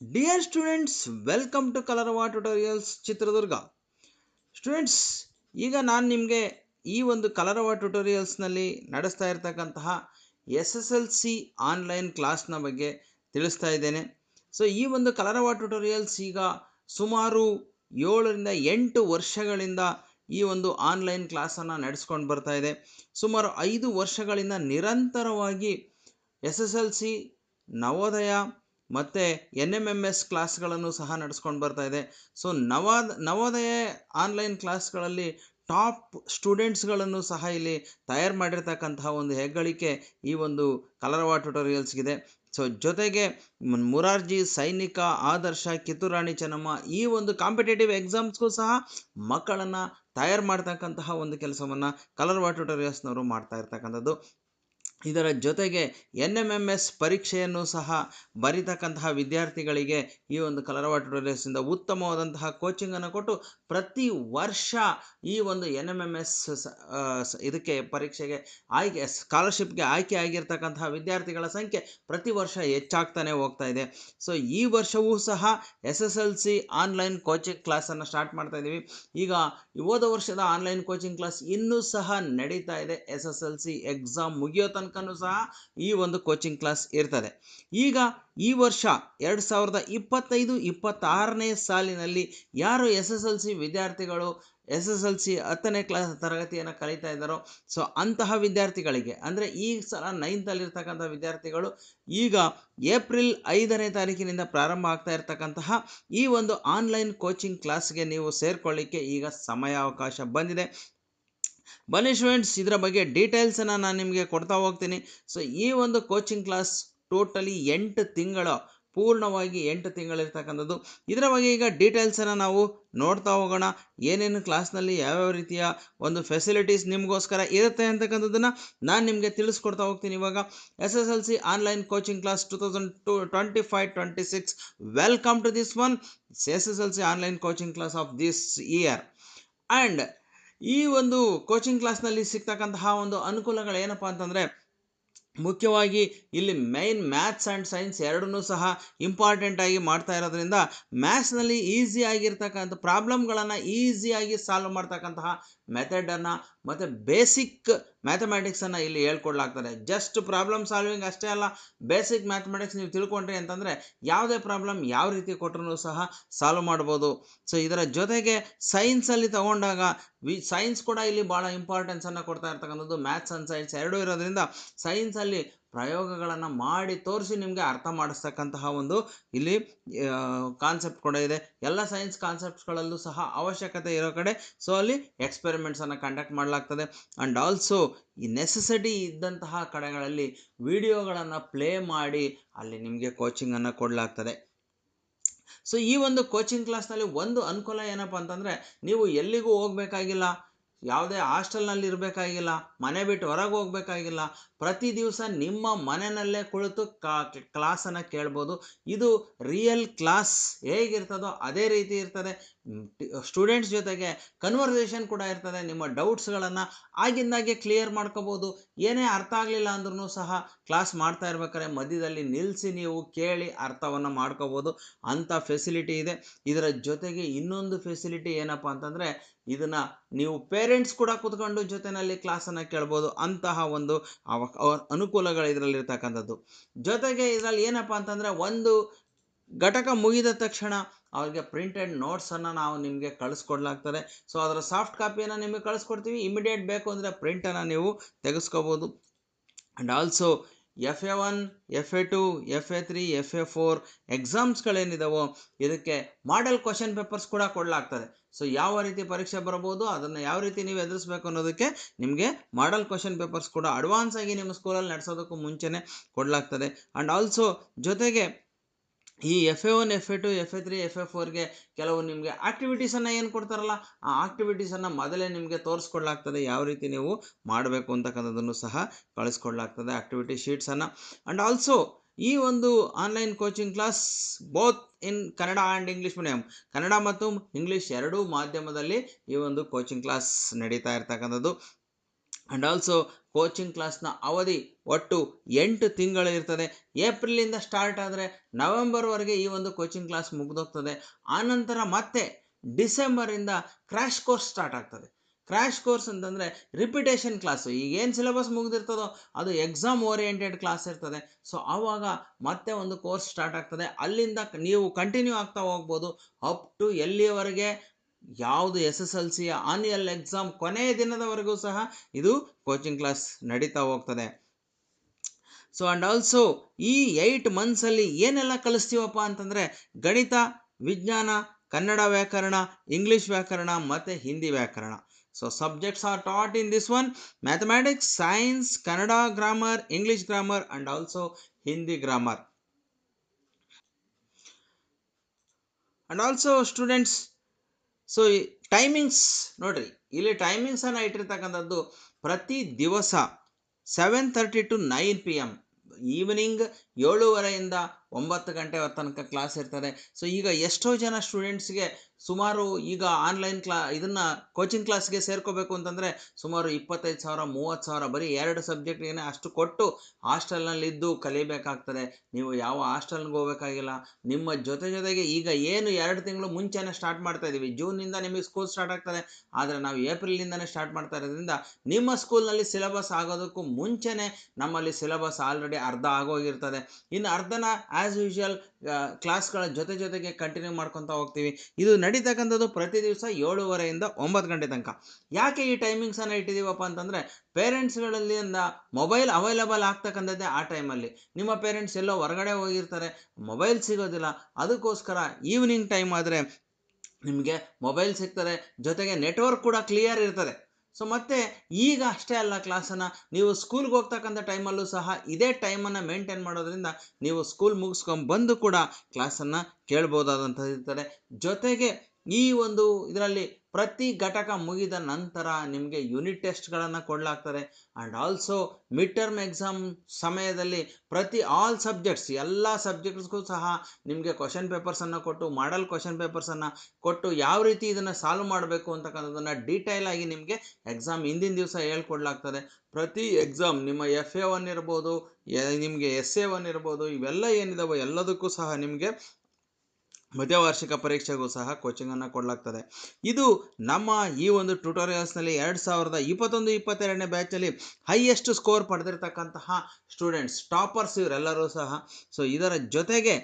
Dear students welcome to Kalarava tutorials Chitradurga students ಈಗ ನಾನು ನಿಮಗೆ ಈ ಒಂದು ಕಲರವ ಟ್ಯುಟೋರಿಯಲ್ಸ್ನಲ್ಲಿ ನಡೆಸ್ತಾ ಇರ್ತಕ್ಕಂತಹ S S L C online ಕ್ಲಾಸ್ನ ಬಗ್ಗೆ ತಿಳಿಸ್ತಾ ಇದ್ದೇನೆ. ಸೊ ಈ ಒಂದು ಕಲರವ ಟ್ಯುಟೋರಿಯಲ್ಸ್ ಈಗ ಸುಮಾರು ಏಳರಿಂದ ಎಂಟು ವರ್ಷಗಳಿಂದ ಈ ಒಂದು ಆನ್ಲೈನ್ ಕ್ಲಾಸನ್ನು ನಡೆಸ್ಕೊಂಡು ಬರ್ತಾ ಇದೆ. ಸುಮಾರು ಐದು ವರ್ಷಗಳಿಂದ ನಿರಂತರವಾಗಿ S S L C Navodaya ಮತ್ತು ಎನ್ ಎಂ ಎಂ ಎಸ್ ಕ್ಲಾಸ್ಗಳನ್ನು ಸಹ ನಡೆಸ್ಕೊಂಡು ಬರ್ತಾ ಇದೆ. ಸೊ ನವಾದ, ನವೋದಯ ಆನ್ಲೈನ್ ಕ್ಲಾಸ್ಗಳಲ್ಲಿ ಟಾಪ್ ಸ್ಟೂಡೆಂಟ್ಸ್ಗಳನ್ನು ಸಹ ಇಲ್ಲಿ ತಯಾರು ಮಾಡಿರ್ತಕ್ಕಂತಹ ಒಂದು ಹೆಗ್ಗಳಿಕೆ ಈ ಒಂದು ಕಲರವ ಟ್ಯುಟೋರಿಯಲ್ಸ್ಗಿದೆ ಸೊ ಜೊತೆಗೆ ಮುರಾರ್ಜಿ, ಸೈನಿಕ, ಆದರ್ಶ, ಕಿತ್ತೂರಾಣಿ ಚೆನ್ನಮ್ಮ ಈ ಒಂದು ಕಾಂಪಿಟೇಟಿವ್ ಎಕ್ಸಾಮ್ಸ್ಗೂ ಸಹ ಮಕ್ಕಳನ್ನು ತಯಾರು ಮಾಡ್ತಕ್ಕಂತಹ ಒಂದು ಕೆಲಸವನ್ನು ಕಲರ್ವಾ ಟ್ಯುಟೋರಿಯಲ್ಸ್ನವರು ಮಾಡ್ತಾ ಇರ್ತಕ್ಕಂಥದ್ದು. ಇದರ ಜೊತೆಗೆ ಎನ್ ಎಂ ಎಂ ಎಸ್ ಪರೀಕ್ಷೆಯನ್ನು ಸಹ ಬರಿತಕ್ಕಂತಹ ವಿದ್ಯಾರ್ಥಿಗಳಿಗೆ ಈ ಒಂದು ಕಲರವ ಟ್ಯುಟೋರಿಯಲ್ಸಿಂದ ಉತ್ತಮವಾದಂತಹ ಕೋಚಿಂಗನ್ನು ಕೊಟ್ಟು ಪ್ರತಿ ವರ್ಷ ಈ ಒಂದು ಎನ್ ಎಂ ಎಂ ಎಸ್ ಇದಕ್ಕೆ ಪರೀಕ್ಷೆಗೆ ಆಯ್ಕೆ ಸ್ಕಾಲರ್ಶಿಪ್ಗೆ ಆಯ್ಕೆ ಆಗಿರ್ತಕ್ಕಂತಹ ವಿದ್ಯಾರ್ಥಿಗಳ ಸಂಖ್ಯೆ ಪ್ರತಿ ವರ್ಷ ಹೆಚ್ಚಾಗ್ತಾನೆ ಹೋಗ್ತಾ ಇದೆ. ಸೊ ಈ ವರ್ಷವೂ ಸಹ S S L C online coaching ಕ್ಲಾಸನ್ನು start ಮಾಡ್ತಾ ಇದ್ದೀವಿ ಈಗ ಹೋದ ವರ್ಷದ ಆನ್ಲೈನ್ ಕೋಚಿಂಗ್ ಕ್ಲಾಸ್ ಇನ್ನೂ ಸಹ ನಡೀತಾ ಇದೆ. S S L C exam ಮುಗಿಯೋ ತನಕನೂ ಸಹ ಈ ಒಂದು ಕೋಚಿಂಗ್ ಕ್ಲಾಸ್ ಇರ್ತದೆ. ಈಗ ಈ ವರ್ಷ ಎರಡು ಸಾವಿರದ ಇಪ್ಪತ್ತೈದು, ಇಪ್ಪತ್ತಾರನೇ ಸಾಲಿನಲ್ಲಿ ಯಾರು ಎಸ್ ಎಸ್ ಎಲ್ ಸಿ ವಿದ್ಯಾರ್ಥಿಗಳು ಎಸ್ ಎಸ್ ಎಲ್ ಸಿ ಹತ್ತನೇ ಕ್ಲಾಸ್ ತರಗತಿಯನ್ನು ಕಲಿತಾ ಇದ್ದಾರೋ ಸೊ ಅಂತಹ ವಿದ್ಯಾರ್ಥಿಗಳಿಗೆ, ಅಂದರೆ ಈ ಸಲ ನೈನ್ತಲ್ಲಿರ್ತಕ್ಕಂಥ ವಿದ್ಯಾರ್ಥಿಗಳು, ಈಗ ಏಪ್ರಿಲ್ ಐದನೇ ತಾರೀಕಿನಿಂದ ಪ್ರಾರಂಭ ಆಗ್ತಾ ಇರತಕ್ಕಂತಹ ಈ ಒಂದು ಆನ್ಲೈನ್ ಕೋಚಿಂಗ್ ಕ್ಲಾಸ್ಗೆ ನೀವು ಸೇರಿಕೊಳ್ಳಿಕ್ಕೆ ಈಗ ಸಮಯಾವಕಾಶ ಬಂದಿದೆ. ಬನ್ನಿ ಸ್ಟೂಡೆಂಟ್ಸ್ ಇದರ ಬಗ್ಗೆ ಡೀಟೇಲ್ಸನ್ನು ನಾನು ನಿಮಗೆ ಕೊಡ್ತಾ ಹೋಗ್ತೀನಿ. ಸೊ ಈ ಒಂದು ಕೋಚಿಂಗ್ ಕ್ಲಾಸ್ ಟೋಟಲಿ ಎಂಟು ತಿಂಗಳ, ಪೂರ್ಣವಾಗಿ ಎಂಟು ತಿಂಗಳಿರ್ತಕ್ಕಂಥದ್ದು. ಇದರ ಬಗ್ಗೆ ಈಗ ಡೀಟೇಲ್ಸನ್ನು ನಾವು ನೋಡ್ತಾ ಹೋಗೋಣ. ಏನೇನು ಕ್ಲಾಸ್ನಲ್ಲಿ ಯಾವ್ಯಾವ ರೀತಿಯ ಒಂದು ಫೆಸಿಲಿಟೀಸ್ ನಿಮಗೋಸ್ಕರ ಇರುತ್ತೆ ಅಂತಕ್ಕಂಥದ್ದನ್ನು ನಾನು ನಿಮಗೆ ತಿಳಿಸ್ಕೊಡ್ತಾ ಹೋಗ್ತೀನಿ ಇವಾಗ. S S L C online coaching class two thousand two twenty five twenty six welcome to this one S S L C online coaching class of this year and ಈ ಒಂದು ಕೋಚಿಂಗ್ ಕ್ಲಾಸ್ನಲ್ಲಿ ಸಿಗ್ತಕ್ಕಂತಹ ಒಂದು ಅನುಕೂಲಗಳು ಏನಪ್ಪ ಅಂತಂದರೆ, ಮುಖ್ಯವಾಗಿ ಇಲ್ಲಿ ಮೈನ್ ಮ್ಯಾಥ್ಸ್ ಆ್ಯಂಡ್ ಸೈನ್ಸ್ ಎರಡನ್ನೂ ಸಹ ಇಂಪಾರ್ಟೆಂಟ್ ಆಗಿ ಮಾಡ್ತಾ ಇರೋದ್ರಿಂದ ಮ್ಯಾಥ್ಸ್ನಲ್ಲಿ ಈಸಿ ಆಗಿರ್ತಕ್ಕಂಥ ಪ್ರಾಬ್ಲಮ್ಗಳನ್ನು ಈಸಿಯಾಗಿ ಸಾಲ್ವ್ ಮಾಡ್ತಕ್ಕಂತಹ ಮೆಥಡನ್ನು ಮತ್ತು ಬೇಸಿಕ್ ಮ್ಯಾಥಮೆಟಿಕ್ಸನ್ನು ಇಲ್ಲಿ ಹೇಳ್ಕೊಡ್ಲಾಗ್ತದೆ. ಜಸ್ಟ್ ಪ್ರಾಬ್ಲಮ್ ಸಾಲ್ವಿಂಗ್ ಅಷ್ಟೇ ಅಲ್ಲ ಬೇಸಿಕ್ ಮ್ಯಾಥಮೆಟಿಕ್ಸ್ ನೀವು ತಿಳ್ಕೊಂಡ್ರಿ ಅಂತಂದರೆ ಯಾವುದೇ ಪ್ರಾಬ್ಲಮ್ ಯಾವ ರೀತಿ ಕೊಟ್ಟರು ಸಹ ಸಾಲ್ವ್ ಮಾಡ್ಬೋದು. ಸೊ ಇದರ ಜೊತೆಗೆ ಸೈನ್ಸಲ್ಲಿ ತಗೊಂಡಾಗ ವಿ ಸೈನ್ಸ್ ಕೂಡ ಇಲ್ಲಿ ಭಾಳ ಇಂಪಾರ್ಟೆನ್ಸನ್ನು ಕೊಡ್ತಾ ಇರ್ತಕ್ಕಂಥದ್ದು. ಮ್ಯಾಥ್ಸ್ ಆ್ಯಂಡ್ ಸೈನ್ಸ್ ಎರಡೂ ಇರೋದ್ರಿಂದ ಸೈನ್ಸಲ್ಲಿ ಪ್ರಯೋಗಗಳನ್ನು ಮಾಡಿ ತೋರಿಸಿ ನಿಮಗೆ ಅರ್ಥ ಮಾಡಿಸ್ತಕ್ಕಂತಹ ಒಂದು ಇಲ್ಲಿ ಕಾನ್ಸೆಪ್ಟ್ ಕೂಡ ಇದೆ. ಎಲ್ಲ ಸೈನ್ಸ್ ಕಾನ್ಸೆಪ್ಟ್ಸ್ಗಳಲ್ಲೂ ಸಹ ಅವಶ್ಯಕತೆ ಇರೋ ಕಡೆ ಸೊ ಅಲ್ಲಿ ಎಕ್ಸ್ಪೆರಿಮೆಂಟ್ಸನ್ನು ಕಂಡಕ್ಟ್ ಮಾಡಲಾಗ್ತದೆ. ಆ್ಯಂಡ್ ಆಲ್ಸೋ ಈ ನೆಸೆಸಿಟಿ ಇದ್ದಂತಹ ಕಡೆಗಳಲ್ಲಿ ವಿಡಿಯೋಗಳನ್ನು ಪ್ಲೇ ಮಾಡಿ ಅಲ್ಲಿ ನಿಮಗೆ ಕೋಚಿಂಗನ್ನು ಕೊಡಲಾಗ್ತದೆ. ಸೊ ಈ ಒಂದು ಕೋಚಿಂಗ್ ಕ್ಲಾಸ್ನಲ್ಲಿ ಒಂದು ಅನುಕೂಲ ಏನಪ್ಪ ಅಂತಂದರೆ, ನೀವು ಎಲ್ಲಿಗೂ ಹೋಗಬೇಕಾಗಿಲ್ಲ, ಯಾವುದೇ ಹಾಸ್ಟೆಲ್ನಲ್ಲಿ ಇರಬೇಕಾಗಿಲ್ಲ ಮನೆ ಬಿಟ್ಟು ಹೊರಗೆ ಹೋಗಬೇಕಾಗಿಲ್ಲ ಪ್ರತಿ ದಿವಸ ನಿಮ್ಮ ಮನೆಯಲ್ಲೇ ಕುಳಿತು ಕಾ, ಕ್ಲಾಸನ್ನು ಕೇಳ್ಬೋದು. ಇದು ರಿಯಲ್ ಕ್ಲಾಸ್ ಹೇಗಿರ್ತದೋ ಅದೇ ರೀತಿ ಇರ್ತದೆ. ಸ್ಟೂಡೆಂಟ್ಸ್ ಜೊತೆಗೆ ಕನ್ವರ್ಸೇಷನ್ ಕೂಡ ಇರ್ತದೆ. ನಿಮ್ಮ ಡೌಟ್ಸ್ಗಳನ್ನು ಆಗಿಂದಾಗೆ ಕ್ಲಿಯರ್ ಮಾಡ್ಕೋಬೋದು. ಏನೇ ಅರ್ಥ ಆಗಲಿಲ್ಲ ಅಂದ್ರೂ ಸಹ ಕ್ಲಾಸ್ ಮಾಡ್ತಾ ಇರ್ಬೇಕಾದ್ರೆ ಮಧ್ಯದಲ್ಲಿ ನಿಲ್ಲಿಸಿ ನೀವು ಕೇಳಿ ಅರ್ಥವನ್ನು ಮಾಡ್ಕೋಬೋದು. ಅಂಥ ಫೆಸಿಲಿಟಿ ಇದೆ. ಇದರ ಜೊತೆಗೆ ಇನ್ನೊಂದು ಫೆಸಿಲಿಟಿ ಏನಪ್ಪ ಅಂತಂದರೆ ಇದನ್ನು ನೀವು ಪೇರೆಂಟ್ಸ್ ಕೂಡ ಕೂತ್ಕೊಂಡು ಜೊತೆಯಲ್ಲಿ ಕ್ಲಾಸನ್ನು ಕೇಳ್ಬೋದು. ಅಂತಹ ಒಂದು ಅವ- ಅನುಕೂಲಗಳು ಇದರಲ್ಲಿರ್ತಕ್ಕಂಥದ್ದು ಜೊತೆಗೆ ಇದರಲ್ಲಿ ಏನಪ್ಪ ಅಂತಂದರೆ ಒಂದು ಘಟಕ ಮುಗಿದ ತಕ್ಷಣ ಅವ್ರಿಗೆ ಪ್ರಿಂಟೆಡ್ ನೋಟ್ಸನ್ನು ನಾವು ನಿಮಗೆ ಕಳಿಸ್ಕೊಡ್ಲಾಗ್ತದೆ. ಸೊ ಅದರ ಸಾಫ್ಟ್ ಕಾಪಿಯನ್ನು ನಿಮಗೆ ಕಳಿಸ್ಕೊಡ್ತೀವಿ. ಇಮಿಡಿಯೇಟ್ ಬೇಕು ಅಂದರೆ ಪ್ರಿಂಟನ್ನು ನೀವು ತೆಗೆಸ್ಕೋಬೋದು. And also F A one, F A two, F A three, F A four ಎಕ್ಸಾಮ್ಸ್ಗಳೇನಿದಾವೋ ಇದಕ್ಕೆ ಮಾಡೆಲ್ ಕ್ವಶನ್ ಪೇಪರ್ಸ್ ಕೂಡ ಕೊಡಲಾಗ್ತದೆ. ಸೊ ಯಾವ ರೀತಿ ಪರೀಕ್ಷೆ ಬರಬಹುದು ಅದನ್ನು ಯಾವ ರೀತಿ ನೀವು ಎದುರಿಸ್ಬೇಕು ಅನ್ನೋದಕ್ಕೆ ನಿಮಗೆ ಮಾಡೆಲ್ ಕ್ವಶನ್ ಪೇಪರ್ಸ್ ಕೂಡ ಅಡ್ವಾನ್ಸ್ ಆಗಿ ನಿಮ್ಮ ಸ್ಕೂಲಲ್ಲಿ ನಡೆಸೋದಕ್ಕೂ ಮುಂಚೆನೇ ಕೊಡಲಾಗ್ತದೆ. ಆ್ಯಂಡ್ ಆಲ್ಸೋ ಜೊತೆಗೆ ಈ F A one F A two F A three F A ಫೋರ್ಗೆ ಕೆಲವು ನಿಮಗೆ ಆಕ್ಟಿವಿಟೀಸನ್ನು ಏನು ಕೊಡ್ತಾರಲ್ಲ, ಆ ಆಕ್ಟಿವಿಟೀಸನ್ನು ಮೊದಲೇ ನಿಮಗೆ ತೋರಿಸ್ಕೊಡ್ಲಾಗ್ತದೆ ಯಾವ ರೀತಿ ನೀವು ಮಾಡಬೇಕು ಅಂತಕ್ಕಂಥದ್ದನ್ನು ಸಹ ಕಳಿಸ್ಕೊಡ್ಲಾಗ್ತದೆ ಆಕ್ಟಿವಿಟಿ ಶೀಟ್ಸನ್ನು ಆ್ಯಂಡ್ ಆಲ್ಸೋ ಈ ಒಂದು online coaching class both in Kannada and English medium Kannada ಮತ್ತು ಇಂಗ್ಲೀಷ್ ಎರಡೂ ಮಾಧ್ಯಮದಲ್ಲಿ ಈ ಒಂದು ಕೋಚಿಂಗ್ ಕ್ಲಾಸ್ ನಡೀತಾ ಇರ್ತಕ್ಕಂಥದ್ದು. ಆ್ಯಂಡ್ ಆಲ್ಸೋ ಕೋಚಿಂಗ್ ಕ್ಲಾಸ್ನ ಅವಧಿ ಒಟ್ಟು ಎಂಟು ತಿಂಗಳು ಇರ್ತದೆ ಏಪ್ರಿಲಿಂದ ಸ್ಟಾರ್ಟ್ ಆದರೆ ನವೆಂಬರ್ವರೆಗೆ ಈ ಒಂದು ಕೋಚಿಂಗ್ ಕ್ಲಾಸ್ ಮುಗಿದೋಗ್ತದೆ. ಆನಂತರ ಮತ್ತೆ ಡಿಸೆಂಬರಿಂದ ಕ್ರ್ಯಾಶ್ ಕೋರ್ಸ್ ಸ್ಟಾರ್ಟ್ ಆಗ್ತದೆ. ಕ್ರ್ಯಾಶ್ ಕೋರ್ಸ್ ಅಂತಂದರೆ ರಿಪಿಟೇಷನ್ ಕ್ಲಾಸು ಈಗೇನು ಸಿಲೆಬಸ್ ಮುಗಿದಿರ್ತದೋ ಅದು ಎಕ್ಸಾಮ್ ಓರಿಯೆಂಟೆಡ್ ಕ್ಲಾಸ್ ಇರ್ತದೆ. ಸೊ ಆವಾಗ ಮತ್ತೆ ಒಂದು ಕೋರ್ಸ್ ಸ್ಟಾರ್ಟ್ ಆಗ್ತದೆ. ಅಲ್ಲಿಂದ ನೀವು ಕಂಟಿನ್ಯೂ ಆಗ್ತಾ ಹೋಗ್ಬೋದು. ಅಪ್ ಟು ಎಲ್ಲಿಯವರೆಗೆ ಯಾವುದು ಎಸ್ ಎಸ್ ಎಲ್ ಸಿಯ ಆನ್ಯಲ್ ಎಕ್ಸಾಮ್ ಕೊನೆಯ ದಿನದವರೆಗೂ ಸಹ ಇದು ಕೋಚಿಂಗ್ ಕ್ಲಾಸ್ ನಡೀತಾ ಹೋಗ್ತದೆ. ಸೊ ಆ್ಯಂಡ್ ಆಲ್ಸೋ ಈ ಏಯ್ಟ್ ಮಂತ್ಸಲ್ಲಿ ಏನೆಲ್ಲ ಕಲಿಸ್ತೀವಪ್ಪ ಅಂತಂದರೆ ಗಣಿತ, ವಿಜ್ಞಾನ, ಕನ್ನಡ ವ್ಯಾಕರಣ ಇಂಗ್ಲೀಷ್ ವ್ಯಾಕರಣ ಮತ್ತು ಹಿಂದಿ ವ್ಯಾಕರಣ. So subjects are taught in this one mathematics science Kannada grammar English grammar and also Hindi grammar and also students so ಈ ಟೈಮಿಂಗ್ಸ್ ನೋಡ್ರಿ, ಇಲ್ಲಿ ಟೈಮಿಂಗ್ಸನ್ನು ಇಟ್ಟಿರ್ತಕ್ಕಂಥದ್ದು ಪ್ರತಿ ದಿವಸ seven thirty to nine P M evening ಏಳುವರೆಯಿಂದ ಒಂಬತ್ತು ಗಂಟೆ ತನಕ ಕ್ಲಾಸ್ ಇರ್ತದೆ. ಸೊ ಈಗ ಎಷ್ಟೋ ಜನ ಸ್ಟೂಡೆಂಟ್ಸ್ಗೆ ಸುಮಾರು ಈಗ ಆನ್ಲೈನ್ ಕ್ಲಾ ಇದನ್ನು ಕೋಚಿಂಗ್ ಕ್ಲಾಸ್ಗೆ ಸೇರ್ಕೋಬೇಕು ಅಂತಂದರೆ ಸುಮಾರು ಇಪ್ಪತ್ತೈದು ಸಾವಿರ, ಮೂವತ್ತು ಸಾವಿರ, ಬರೀ ಎರಡು ಸಬ್ಜೆಕ್ಟ್ಗೇನೆ ಅಷ್ಟು ಕೊಟ್ಟು ಹಾಸ್ಟೆಲ್ನಲ್ಲಿದ್ದು ಕಲಿಬೇಕಾಗ್ತದೆ. ನೀವು ಯಾವ ಹಾಸ್ಟೆಲ್ಗೆ ಹೋಗಬೇಕಾಗಿಲ್ಲ. ನಿಮ್ಮ ಜೊತೆ ಜೊತೆಗೆ ಈಗ ಏನು ಎರಡು ತಿಂಗಳು ಮುಂಚೆನೇ ಸ್ಟಾರ್ಟ್ ಮಾಡ್ತಾ ಇದ್ದೀವಿ ಜೂನಿಂದ ನಿಮಗೆ ಸ್ಕೂಲ್ ಸ್ಟಾರ್ಟ್ ಆಗ್ತದೆ. ಆದರೆ ನಾವು ಏಪ್ರಿಲಿಂದನೇ ಸ್ಟಾರ್ಟ್ ಮಾಡ್ತಾ ಇರೋದ್ರಿಂದ ನಿಮ್ಮ ಸ್ಕೂಲ್ನಲ್ಲಿ ಸಿಲೆಬಸ್ ಆಗೋದಕ್ಕೂ ಮುಂಚೆನೇ ನಮ್ಮಲ್ಲಿ ಸಿಲೆಬಸ್ ಆಲ್ರೆಡಿ ಅರ್ಧ ಆಗೋಗಿರ್ತದೆ. ಇನ್ನು ಅರ್ಧನ ಆ್ಯಸ್ ಯೂಶುವಲ್ ಕ್ಲಾಸ್ಗಳ ಜೊತೆ ಜೊತೆಗೆ ಕಂಟಿನ್ಯೂ ಮಾಡ್ಕೊತಾ ಹೋಗ್ತೀವಿ. ಇದು ನಡೀತಕ್ಕಂಥದ್ದು ಪ್ರತಿ ದಿವಸ ಏಳುವರೆಯಿಂದ ಒಂಬತ್ತು ಗಂಟೆ ತನಕ. ಯಾಕೆ ಈ ಟೈಮಿಂಗ್ಸನ್ನು ಇಟ್ಟಿದ್ದೀವಪ್ಪ ಅಂತಂದರೆ ಪೇರೆಂಟ್ಸ್ಗಳಲ್ಲಿಂದ ಮೊಬೈಲ್ ಅವೈಲಬಲ್ ಆಗ್ತಕ್ಕಂಥದ್ದೇ ಆ ಟೈಮಲ್ಲಿ ನಿಮ್ಮ ಪೇರೆಂಟ್ಸ್ ಎಲ್ಲೋ ಹೊರಗಡೆ ಹೋಗಿರ್ತಾರೆ ಮೊಬೈಲ್ ಸಿಗೋದಿಲ್ಲ, ಅದಕ್ಕೋಸ್ಕರ ಈವ್ನಿಂಗ್ ಟೈಮ್ ಆದರೆ ನಿಮಗೆ ಮೊಬೈಲ್ ಸಿಗ್ತದೆ, ಜೊತೆಗೆ ನೆಟ್ವರ್ಕ್ ಕೂಡ ಕ್ಲಿಯರ್ ಇರ್ತದೆ. ಸೊ ಮತ್ತೆ ಈಗ ಅಷ್ಟೇ ಅಲ್ಲ ಕ್ಲಾಸನ್ನು ನೀವು ಸ್ಕೂಲ್ಗೆ ಹೋಗ್ತಕ್ಕಂಥ ಟೈಮಲ್ಲೂ ಸಹ ಇದೇ ಟೈಮನ್ನು ಮೇಂಟೈನ್ ಮಾಡೋದ್ರಿಂದ ನೀವು ಸ್ಕೂಲ್ ಮುಗಿಸ್ಕೊಂಡು ಬಂದು ಕೂಡ ಕ್ಲಾಸನ್ನು ಕೇಳ್ಬೋದಾದಂಥದ್ದು ಇರ್ತದೆ ಜೊತೆಗೆ ಈ ಒಂದು ಇದರಲ್ಲಿ ಪ್ರತಿ ಘಟಕ ಮುಗಿದ ನಂತರ ನಿಮಗೆ ಯೂನಿಟ್ ಟೆಸ್ಟ್ಗಳನ್ನು ಕೊಡಲಾಗ್ತದೆ. And also mid term exam ಸಮಯದಲ್ಲಿ ಪ್ರತಿ ಆಲ್ ಸಬ್ಜೆಕ್ಟ್ಸ್ ಎಲ್ಲ ಸಬ್ಜೆಕ್ಟ್ಸ್ಗೂ ಸಹ ನಿಮಗೆ ಕ್ವಶನ್ ಪೇಪರ್ಸನ್ನು ಕೊಟ್ಟು ಮಾಡಲ್ ಕ್ವಶನ್ ಪೇಪರ್ಸನ್ನು ಕೊಟ್ಟು ಯಾವ ರೀತಿ ಇದನ್ನು ಸಾಲ್ವ್ ಮಾಡಬೇಕು ಅಂತಕ್ಕಂಥದ್ದನ್ನು ಡೀಟೇಲ್ ಆಗಿ ನಿಮಗೆ ಎಕ್ಸಾಮ್ ಹಿಂದಿನ ದಿವಸ ಹೇಳ್ಕೊಡ್ಲಾಗ್ತದೆ. ಪ್ರತಿ ಎಕ್ಸಾಮ್ ನಿಮ್ಮ ಎಫ್ ಎ ಒನ್ ಇರ್ಬೋದು ನಿಮಗೆ ಎಸ್ ಎ ಒನ್ ಇರ್ಬೋದು, ಇವೆಲ್ಲ ಏನಿದಾವೋ ಎಲ್ಲದಕ್ಕೂ ಸಹ ನಿಮಗೆ ಮಧ್ಯವಾರ್ಷಿಕ ಪರೀಕ್ಷೆಗೂ ಸಹ ಕೋಚಿಂಗನ್ನು ಕೊಡಲಾಗ್ತದೆ. ಇದು ನಮ್ಮ ಈ ಒಂದು ಟ್ಯೂಟೋರಿಯಲ್ಸ್ನಲ್ಲಿ ಎರಡು ಸಾವಿರದ ಇಪ್ಪತ್ತೊಂದು, ಇಪ್ಪತ್ತೆರಡನೇ ಬ್ಯಾಚಲ್ಲಿ ಹೈಯೆಸ್ಟ್ ಸ್ಕೋರ್ ಪಡೆದಿರ್ತಕ್ಕಂತಹ ಸ್ಟೂಡೆಂಟ್ಸ್ ಟಾಪರ್ಸ್ ಇವರೆಲ್ಲರೂ ಸಹ. ಸೊ ಇದರ ಜೊತೆಗೆ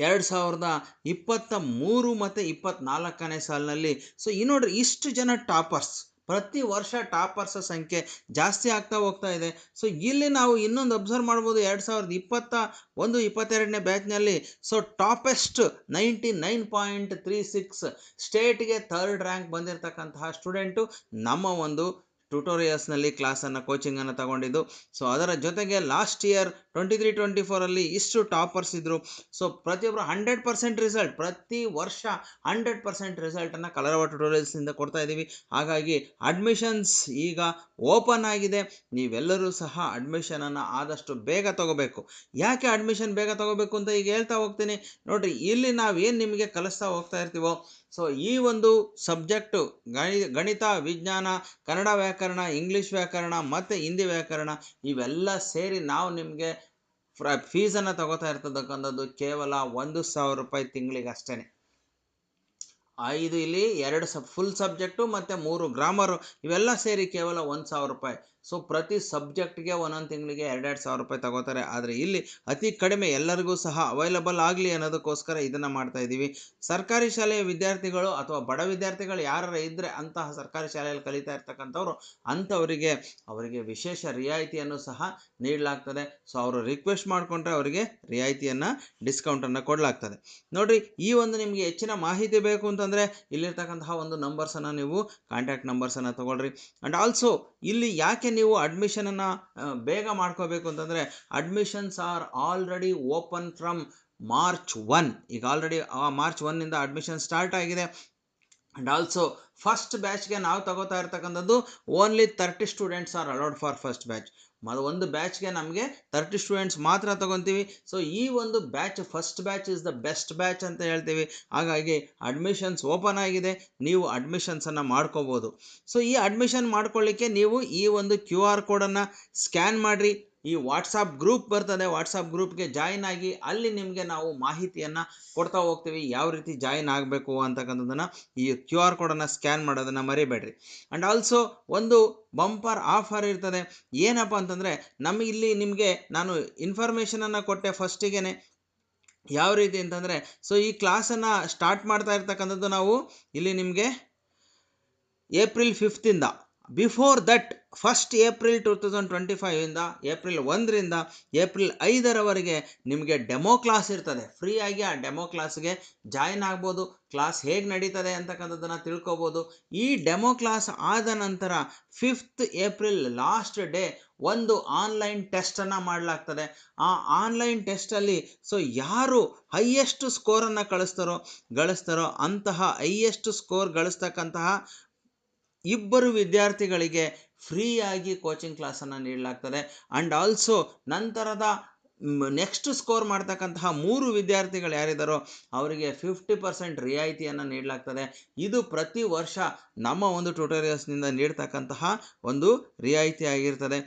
ಎರಡು ಸಾವಿರದ ಇಪ್ಪತ್ತ ಮೂರು ಮತ್ತು ಇಪ್ಪತ್ತ್ನಾಲ್ಕನೇ ಸಾಲಿನಲ್ಲಿ ಸೊ ಈ ನೋಡ್ರಿ ಇಷ್ಟು ಜನ ಟಾಪರ್ಸ್ ಪ್ರತಿ ವರ್ಷ ಟಾಪರ್ಸ್ ಸಂಖ್ಯೆ ಜಾಸ್ತಿ ಆಗ್ತಾ ಹೋಗ್ತಾ ಇದೆ. ಸೊ ಇಲ್ಲಿ ನಾವು ಇನ್ನೊಂದು ಅಬ್ಸರ್ವ್ ಮಾಡ್ಬೋದು. ಎರಡು ಸಾವಿರದ ಇಪ್ಪತ್ತ ಒಂದು, ಇಪ್ಪತ್ತೆರಡನೇ ಬ್ಯಾಚ್ನಲ್ಲಿ so topest ninety nine point three six ಸ್ಟೇಟ್ಗೆ third rank ಬಂದಿರತಕ್ಕಂತಹ ಸ್ಟೂಡೆಂಟು ನಮ್ಮ ಒಂದು ಟ್ಯುಟೋರಿಯಲ್ಸ್ನಲ್ಲಿ ಕ್ಲಾಸನ್ನು ಕೋಚಿಂಗನ್ನು ತಗೊಂಡಿದ್ದು. ಸೊ ಅದರ ಜೊತೆಗೆ last year twenty three twenty ಫೋರಲ್ಲಿ ಇಷ್ಟು ಟಾಪರ್ಸ್ ಇದ್ದರು ಸೊ ಪ್ರತಿಯೊಬ್ಬರು ಹಂಡ್ರೆಡ್ ಪರ್ಸೆಂಟ್ ರಿಸಲ್ಟ್ ಪ್ರತಿ ವರ್ಷ ಹಂಡ್ರೆಡ್ ಪರ್ಸೆಂಟ್ ರಿಸಲ್ಟನ್ನು ಕಲರವ ಟ್ಯುಟೋರಿಯಲ್ಸಿಂದ ಕೊಡ್ತಾ ಇದ್ದೀವಿ ಹಾಗಾಗಿ ಅಡ್ಮಿಷನ್ಸ್ ಈಗ ಓಪನ್ ಆಗಿದೆ. ನೀವೆಲ್ಲರೂ ಸಹ ಅಡ್ಮಿಷನನ್ನು ಆದಷ್ಟು ಬೇಗ ತಗೋಬೇಕು. ಯಾಕೆ ಅಡ್ಮಿಷನ್ ಬೇಗ ತಗೋಬೇಕು ಅಂತ ಈಗ ಹೇಳ್ತಾ ಹೋಗ್ತೀನಿ. ನೋಡಿರಿ, ಇಲ್ಲಿ ನಾವೇನು ನಿಮಗೆ ಕಲಿಸ್ತಾ ಹೋಗ್ತಾ ಇರ್ತೀವೋ ಸೊ ಈ ಒಂದು ಸಬ್ಜೆಕ್ಟು ಗಣಿ, ಗಣಿತ, ವಿಜ್ಞಾನ, ಕನ್ನಡ ವ್ಯಾಕರಣ ಇಂಗ್ಲೀಷ್ ವ್ಯಾಕರಣ, ಮತ್ತು ಹಿಂದಿ ವ್ಯಾಕರಣ, ಇವೆಲ್ಲ ಸೇರಿ ನಾವು ನಿಮಗೆ ಫ್ರ ಫೀಸನ್ನು ತಗೋತಾ ಇರ್ತಕ್ಕಂಥದ್ದು ಕೇವಲ ಒಂದು ಸಾವಿರ ರೂಪಾಯಿ ತಿಂಗಳಿಗೆ ಅಷ್ಟೇ ಐದು ಇಲ್ಲಿ, ಎರಡು ಸಬ್ ಫುಲ್ ಸಬ್ಜೆಕ್ಟು ಮತ್ತು ಮೂರು ಗ್ರಾಮರು ಇವೆಲ್ಲ ಸೇರಿ ಕೇವಲ ಒಂದು ಸಾವಿರ ರೂಪಾಯಿ. ಸೊ ಪ್ರತಿ ಸಬ್ಜೆಕ್ಟ್ಗೆ ಒಂದೊಂದು ತಿಂಗಳಿಗೆ ಎರಡೆರಡು ಸಾವಿರ ರೂಪಾಯಿ ತಗೋತಾರೆ. ಆದರೆ ಇಲ್ಲಿ ಅತಿ ಕಡಿಮೆ ಎಲ್ಲರಿಗೂ ಸಹ ಅವೈಲಬಲ್ ಆಗಲಿ ಅನ್ನೋದಕ್ಕೋಸ್ಕರ ಇದನ್ನು ಮಾಡ್ತಾ ಇದ್ದೀವಿ ಸರ್ಕಾರಿ ಶಾಲೆಯ ವಿದ್ಯಾರ್ಥಿಗಳು ಅಥವಾ ಬಡ ವಿದ್ಯಾರ್ಥಿಗಳು ಯಾರು ಇದ್ದರೆ ಅಂತಹ ಸರ್ಕಾರಿ ಶಾಲೆಯಲ್ಲಿ ಕಲಿತಾ ಇರ್ತಕ್ಕಂಥವ್ರು ಅಂಥವರಿಗೆ ಅವರಿಗೆ ವಿಶೇಷ ರಿಯಾಯಿತಿಯನ್ನು ಸಹ ನೀಡಲಾಗ್ತದೆ. ಸೊ ಅವರು ರಿಕ್ವೆಸ್ಟ್ ಮಾಡಿಕೊಂಡ್ರೆ ಅವರಿಗೆ ರಿಯಾಯಿತಿಯನ್ನು ಡಿಸ್ಕೌಂಟನ್ನು ಕೊಡಲಾಗ್ತದೆ. ನೋಡಿರಿ, ಈ ಒಂದು ನಿಮಗೆ ಹೆಚ್ಚಿನ ಮಾಹಿತಿ ಬೇಕು ಅಂತಂದರೆ ಇಲ್ಲಿರ್ತಕ್ಕಂತಹ ಒಂದು ನಂಬರ್ಸನ್ನು ನೀವು ಕಾಂಟ್ಯಾಕ್ಟ್ ನಂಬರ್ಸನ್ನು ತೊಗೊಳ್ರಿ. ಆ್ಯಂಡ್ ಆಲ್ಸೋ ಇಲ್ಲಿ ಯಾಕೆ ನೀವು ಅಡ್ಮಿಷನನ್ನು ಬೇಗ ಮಾಡ್ಕೋಬೇಕು ಅಂತಂದರೆ admissions are already open from March one ಈಗ ಆಲ್ರೆಡಿ ಮಾರ್ಚ್ ಒನ್ನಿಂದ ಅಡ್ಮಿಷನ್ ಸ್ಟಾರ್ಟ್ ಆಗಿದೆ. ಆ್ಯಂಡ್ ಆಲ್ಸೋ ಫಸ್ಟ್ ಬ್ಯಾಚ್ಗೆ ನಾವು ತಗೋತಾ ಇರ್ತಕ್ಕಂಥದ್ದು only thirty students are allowed for first batch ಮ ಒಂದು ಬ್ಯಾಚ್ಗೆ ನಮಗೆ ತರ್ಟಿ ಸ್ಟೂಡೆಂಟ್ಸ್ ಮಾತ್ರ ತಗೊತೀವಿ. ಸೊ ಈ ಒಂದು batch first batch is the best batch ಅಂತ ಹೇಳ್ತೀವಿ. ಹಾಗಾಗಿ ಅಡ್ಮಿಷನ್ಸ್ ಓಪನ್ ಆಗಿದೆ. ನೀವು ಅಡ್ಮಿಷನ್ಸನ್ನು ಮಾಡ್ಕೋಬೋದು. ಸೊ ಈ ಅಡ್ಮಿಷನ್ ಮಾಡ್ಕೊಳ್ಳಿಕ್ಕೆ ನೀವು ಈ ಒಂದು ಕ್ಯೂ ಆರ್ ಕೋಡನ್ನು ಸ್ಕ್ಯಾನ್ ಮಾಡಿರಿ. ಈ ವಾಟ್ಸಪ್ ಗ್ರೂಪ್ ಬರ್ತದೆ. ವಾಟ್ಸಪ್ ಗ್ರೂಪ್ಗೆ ಜಾಯಿನ್ ಆಗಿ ಅಲ್ಲಿ ನಿಮಗೆ ನಾವು ಮಾಹಿತಿಯನ್ನು ಕೊಡ್ತಾ ಹೋಗ್ತೀವಿ. ಯಾವ ರೀತಿ ಜಾಯಿನ್ ಆಗಬೇಕು ಅಂತಕ್ಕಂಥದ್ದನ್ನು ಈ ಕ್ಯೂ ಆರ್ ಕೋಡನ್ನು ಸ್ಕ್ಯಾನ್ ಮಾಡೋದನ್ನು ಮರಿಬೇಡ್ರಿ. ಆ್ಯಂಡ್ ಆಲ್ಸೋ ಒಂದು ಬಂಪರ್ ಆಫರ್ ಇರ್ತದೆ. ಏನಪ್ಪ ಅಂತಂದರೆ ನಮ್ಮ ಇಲ್ಲಿ ನಿಮಗೆ ನಾನು ಇನ್ಫಾರ್ಮೇಷನನ್ನು ಕೊಟ್ಟೆ ಫಸ್ಟಿಗೆ ಯಾವ ರೀತಿ ಅಂತಂದರೆ ಸೊ ಈ ಕ್ಲಾಸನ್ನು ಸ್ಟಾರ್ಟ್ ಮಾಡ್ತಾ ಇರ್ತಕ್ಕಂಥದ್ದು ನಾವು ಇಲ್ಲಿ ನಿಮಗೆ April ಫಿಫ್ತಿಂದ before that first April two thousand twenty ಫೈವಿಂದ April ಒಂದರಿಂದ ಏಪ್ರಿಲ್ ಐದರವರೆಗೆ ನಿಮಗೆ ಡೆಮೋ ಕ್ಲಾಸ್ ಇರ್ತದೆ. ಫ್ರೀಯಾಗಿ ಆ ಡೆಮೋ ಕ್ಲಾಸ್ಗೆ ಜಾಯಿನ್ ಆಗ್ಬೋದು. ಕ್ಲಾಸ್ ಹೇಗೆ ನಡೀತದೆ ಅಂತಕ್ಕಂಥದ್ದನ್ನು ತಿಳ್ಕೊಬೋದು. ಈ ಡೆಮೋ ಕ್ಲಾಸ್ ಆದ ನಂತರ ಫಿಫ್ತ್ ಏಪ್ರಿಲ್ ಲಾಸ್ಟ್ ಡೇ ಒಂದು ಆನ್ಲೈನ್ ಟೆಸ್ಟನ್ನು ಮಾಡಲಾಗ್ತದೆ. ಆ ಆನ್ಲೈನ್ ಟೆಸ್ಟಲ್ಲಿ ಸೊ ಯಾರು ಹೈಯೆಸ್ಟ್ ಸ್ಕೋರನ್ನು ಕಳಿಸ್ತಾರೋ ಗಳಿಸ್ತಾರೋ ಅಂತಹ ಹೈಯೆಸ್ಟ್ ಸ್ಕೋರ್ ಗಳಿಸ್ತಕ್ಕಂತಹ ಇಬ್ಬರು ವಿದ್ಯಾರ್ಥಿಗಳಿಗೆ ಫ್ರೀಯಾಗಿ ಕೋಚಿಂಗ್ ಕ್ಲಾಸನ್ನು ನೀಡಲಾಗ್ತದೆ. ಆ್ಯಂಡ್ ಆಲ್ಸೋ ನಂತರದ ನೆಕ್ಸ್ಟ್ ಸ್ಕೋರ್ ಮಾಡ್ತಕ್ಕಂತಹ ಮೂರು ವಿದ್ಯಾರ್ಥಿಗಳು ಯಾರಿದ್ದಾರೋ ಅವರಿಗೆ ಫಿಫ್ಟಿ ಪರ್ಸೆಂಟ್ ರಿಯಾಯಿತಿಯನ್ನು ನೀಡಲಾಗ್ತದೆ. ಇದು ಪ್ರತಿ ವರ್ಷ ನಮ್ಮ ಒಂದು ಟ್ಯೂಟೋರಿಯಲ್ಸ್ನಿಂದ ನೀಡ್ತಕ್ಕಂತಹ ಒಂದು ರಿಯಾಯಿತಿ ಆಗಿರ್ತದೆ.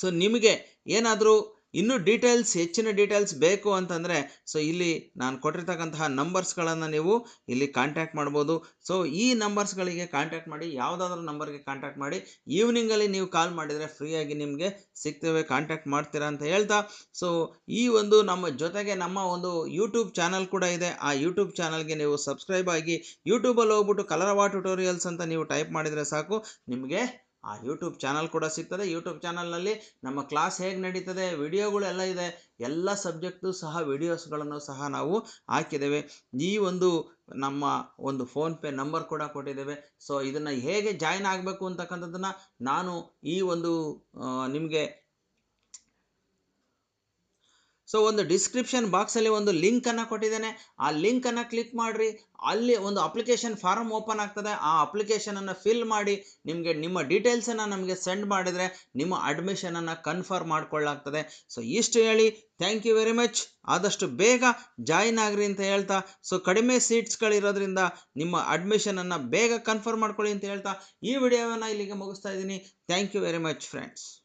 ಸೊ ನಿಮಗೆ ಏನಾದರೂ ಇನ್ನೂ ಡೀಟೇಲ್ಸ್ ಹೆಚ್ಚಿನ ಡೀಟೇಲ್ಸ್ ಬೇಕು ಅಂತಂದರೆ ಸೊ ಇಲ್ಲಿ ನಾನು ಕೊಟ್ಟಿರ್ತಕ್ಕಂತಹ ನಂಬರ್ಸ್ಗಳನ್ನು ನೀವು ಇಲ್ಲಿ ಕಾಂಟ್ಯಾಕ್ಟ್ ಮಾಡ್ಬೋದು. ಸೊ ಈ ನಂಬರ್ಸ್ಗಳಿಗೆ ಕಾಂಟ್ಯಾಕ್ಟ್ ಮಾಡಿ, ಯಾವುದಾದ್ರೂ ನಂಬರ್ಗೆ ಕಾಂಟ್ಯಾಕ್ಟ್ ಮಾಡಿ ಈವ್ನಿಂಗಲ್ಲಿ ನೀವು ಕಾಲ್ ಮಾಡಿದರೆ ಫ್ರೀಯಾಗಿ ನಿಮಗೆ ಸಿಗ್ತೇವೆ ಕಾಂಟ್ಯಾಕ್ಟ್ ಮಾಡ್ತೀರಾ ಅಂತ ಹೇಳ್ತಾ. ಸೊ ಈ ಒಂದು ನಮ್ಮ ಜೊತೆಗೆ ನಮ್ಮ ಒಂದು ಯೂಟ್ಯೂಬ್ ಚಾನಲ್ ಕೂಡ ಇದೆ. ಆ ಯೂಟ್ಯೂಬ್ ಚಾನಲ್ಗೆ ನೀವು ಸಬ್ಸ್ಕ್ರೈಬ್ ಆಗಿ ಯೂಟ್ಯೂಬಲ್ಲಿ ಹೋಗ್ಬಿಟ್ಟು ಕಲರವಾ ಟ್ಯುಟೋರಿಯಲ್ಸ್ ಅಂತ ನೀವು ಟೈಪ್ ಮಾಡಿದರೆ ಸಾಕು, ನಿಮಗೆ ಆ ಯೂಟ್ಯೂಬ್ ಚಾನಲ್ ಕೂಡ ಸಿಗ್ತದೆ. ಯೂಟ್ಯೂಬ್ ಚಾನಲ್ನಲ್ಲಿ ನಮ್ಮ ಕ್ಲಾಸ್ ಹೇಗೆ ನಡೀತದೆ ವಿಡಿಯೋಗಳೆಲ್ಲ ಇದೆ. ಎಲ್ಲ ಸಬ್ಜೆಕ್ಟು ಸಹ ವಿಡಿಯೋಸ್ಗಳನ್ನು ಸಹ ನಾವು ಹಾಕಿದ್ದೇವೆ. ಈ ಒಂದು ನಮ್ಮ ಒಂದು ಫೋನ್ಪೇ ನಂಬರ್ ಕೂಡ ಕೊಟ್ಟಿದ್ದೇವೆ. ಸೊ ಇದನ್ನು ಹೇಗೆ ಜಾಯ್ನ್ ಆಗಬೇಕು ಅಂತಕ್ಕಂಥದ್ದನ್ನು ನಾನು ಈ ಒಂದು ನಿಮಗೆ ಸೊ ಒಂದು ಡಿಸ್ಕ್ರಿಪ್ಷನ್ ಬಾಕ್ಸಲ್ಲಿ ಒಂದು ಲಿಂಕನ್ನು ಕೊಟ್ಟಿದ್ದೇನೆ. ಆ ಲಿಂಕನ್ನು ಕ್ಲಿಕ್ ಮಾಡಿರಿ. ಅಲ್ಲಿ ಒಂದು ಅಪ್ಲಿಕೇಶನ್ ಫಾರಮ್ ಓಪನ್ ಆಗ್ತದೆ. ಆ ಅಪ್ಲಿಕೇಶನನ್ನು ಫಿಲ್ ಮಾಡಿ ನಿಮಗೆ ನಿಮ್ಮ ಡೀಟೇಲ್ಸನ್ನು ನಮಗೆ ಸೆಂಡ್ ಮಾಡಿದರೆ ನಿಮ್ಮ ಅಡ್ಮಿಷನನ್ನು ಕನ್ಫರ್ಮ್ ಮಾಡ್ಕೊಳ್ಳಾಗ್ತದೆ. ಸೊ ಇಷ್ಟು ಹೇಳಿ. ಥ್ಯಾಂಕ್ ಯು ವೆರಿ ಮಚ್ ಆದಷ್ಟು ಬೇಗ ಜಾಯಿನ್ ಆಗ್ರಿ ಅಂತ ಹೇಳ್ತಾ. ಸೊ ಕಡಿಮೆ ಸೀಟ್ಸ್ಗಳಿರೋದ್ರಿಂದ ನಿಮ್ಮ ಅಡ್ಮಿಷನನ್ನು ಬೇಗ ಕನ್ಫರ್ಮ್ ಮಾಡ್ಕೊಳ್ಳಿ ಅಂತ ಹೇಳ್ತಾ. ಈ ವಿಡಿಯೋವನ್ನು ಇಲ್ಲಿಗೆ ಮುಗಿಸ್ತಾ ಇದ್ದೀನಿ. Thank you very much friends